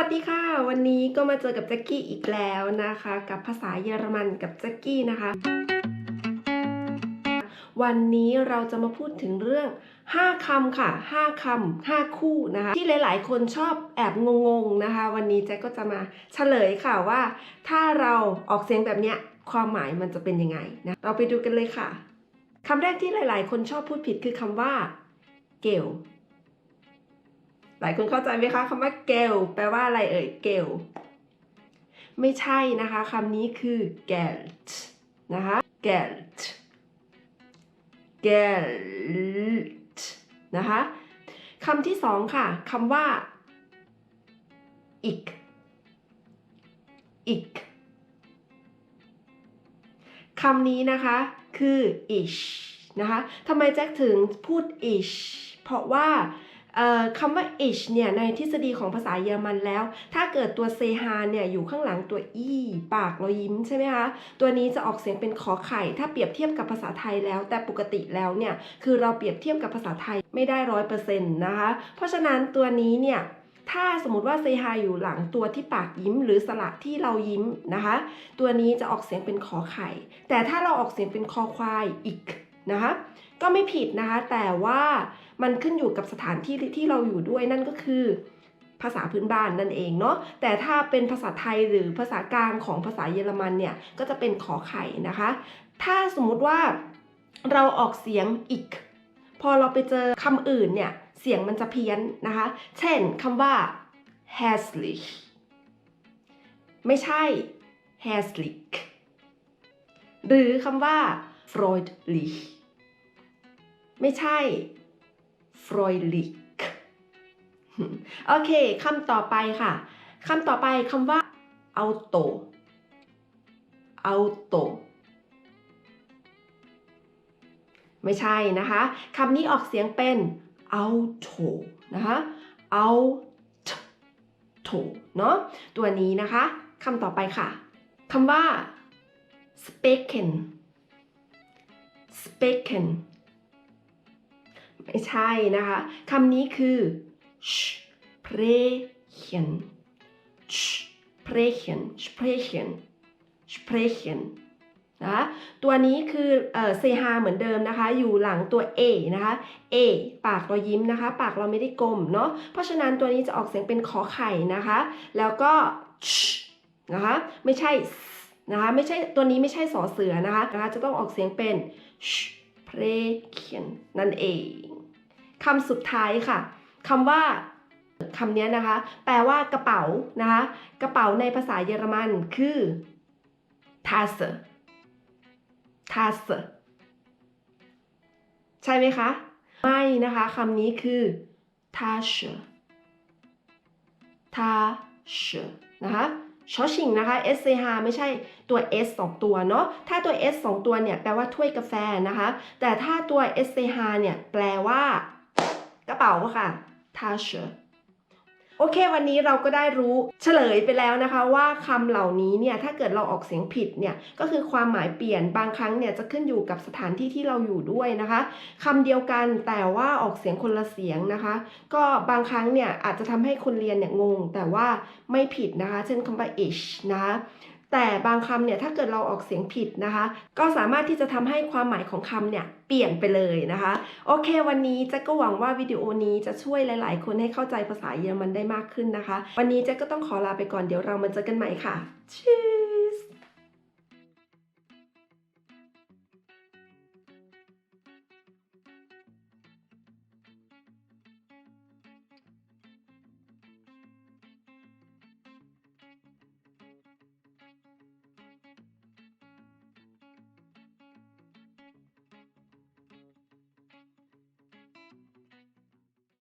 วัสดีค่ะ วันนี้ก็มาเจอกับแจ็กกี้อีกแล้วนะคะ กับภาษาเยอรมันกับแจ็กกี้นะคะ วันนี้เราจะมาพูดถึงเรื่อง 5คำค่ะ 5คำ5คู่นะคะ ที่หลายๆ คนชอบแอบงงๆนะคะ วันนี้แจ็คก็จะมาเฉลยค่ะว่า ถ้าเราออกเสียงแบบเนี้ยความหมายมันจะเป็นยังไงนะเราไปดูกันเลยค่ะคำแรกที่หลาย ๆ คนชอบพูดผิดคือคำว่าเกล หลายคนเข้าใจไหมคะคำว่าเกลแปลว่าอะไรเอ่ยเกลไม่ใช่นะคะคำนี้คือ geld นะคะ geld geld นะคะคำที่สองค่ะคำว่า ik ik คำนี้นะคะคือ ish นะคะทำไมแจ็คถึงพูด ish เพราะว่า คำว่า ish เนี่ยในทฤษฎีของภาษาเยอรมันแล้ว ถ้าเกิดตัวเซฮาเนี่ยอยู่ข้างหลังตัว e ปากเรายิ้มใช่ไหมคะตัวนี้จะออกเสียงเป็นขอไข่ ถ้าเปรียบเทียบกับภาษาไทยแล้ว แต่ปกติแล้วเนี่ยคือเราเปรียบเทียบกับภาษาไทยไม่ได้ร้อยเปอร์เซ็นต์นะคะเพราะฉะนั้นตัวนี้เนี่ยถ้าสมมติว่าเซฮาอยู่หลังตัวที่ปากยิ้ม หรือสระที่เรายิ้มนะคะ ตัวนี้จะออกเสียงเป็นขอไข่ แต่ถ้าเราออกเสียงเป็นคอควายอีกนะคะก็ไม่ผิดนะคะแต่ว่า มันขึ้นอยู่กับสถานที่ที่เราอยู่ด้วยนั่นก็คือ ภาษาพื้นบ้านนั่นเองเนาะแต่ถ้าเป็นภาษาไทยหรือภาษากลางของภาษาเยอรมันเนี่ยก็จะเป็นขอไข่นะคะ ถ้าสมมุติว่าเราออกเสียงอีก พอเราไปเจอคำอื่นเนี่ยเสียงมันจะเพี้ยนนะคะ เช่นคำว่า hässlich ไม่ใช่ hässlich หรือคำว่า freudlich ไม่ใช่ freudlich โอเคคำต่อไปค่ะคำต่อไปคำว่า auto auto ไม่ใช่นะคะคำนี้ออกเสียงเป็น auto นะคะ auto เนาะตัวนี้นะคะคำต่อไปค่ะคำว่า speaking speaking ไม่ใช่นะคะคำนี้คือ sprechen sprechen sprechen sprechen นะตัวนี้คือเอ่อเซฮาเหมือนเดิมนะคะ อยู่หลังตัว A นะคะ A ปากเรายิ้มนะคะ ปากเราไม่ได้กลมเนาะเพราะฉะนั้นตัวนี้จะออกเสียงเป็นขอไข่นะคะ แล้วก็นะคะไม่ใช่นะคะไม่ใช่ตัวนี้ไม่ใช่สอเสือนะคะนะคะ จะต้องออกเสียงเป็น sprechen นั่นเอง คำสุดท้ายค่ะคำว่าคำนี้นะคะ แปลว่ากระเป๋านะคะ กระเป๋าในภาษาเยอรมันคือ Tasse Tasse ใช่ไหมคะ ไม่นะคะคำนี้คือ Tasche Tasche นะคะชอชิงนะคะ S C H ไม่ใช่ตัว S สองตัวเนาะ ถ้าตัว S สองตัวเนี่ย แปลว่าถ้วยกาแฟนะคะ แต่ถ้าตัว S C H เนี่ย แปลว่า กระเป๋าค่ะ Tasche โอเค วันนี้เราก็ได้รู้เฉลยไปแล้วนะคะ ว่าคำเหล่านี้เนี่ยถ้าเกิดเราออกเสียงผิดเนี่ยก็คือความหมายเปลี่ยนบางครั้งเนี่ยจะขึ้นอยู่กับสถานที่ที่เราอยู่ด้วยนะคะคำเดียวกันแต่ว่าออกเสียงคนละเสียงนะคะ ก็บางครั้งเนี่ยอาจจะทำให้คนเรียนเนี่ยงง แต่ว่าไม่ผิดนะคะ เช่นคำว่า ish นะคะ แต่บางคำเนี่ยถ้าเกิดเราออกเสียงผิดนะคะ ก็สามารถที่จะทำให้ความหมายของคำเนี่ยเปลี่ยนไปเลยนะคะ โอเค วันนี้เจ๊ก็หวังว่าวิดีโอนี้จะช่วยหลาย ๆ คนให้เข้าใจภาษาเยอรมันได้มากขึ้นนะคะ วันนี้เจ๊ก็ต้องขอลาไปก่อนเดี๋ยวเรามาเจอกันใหม่ค่ะชื่อ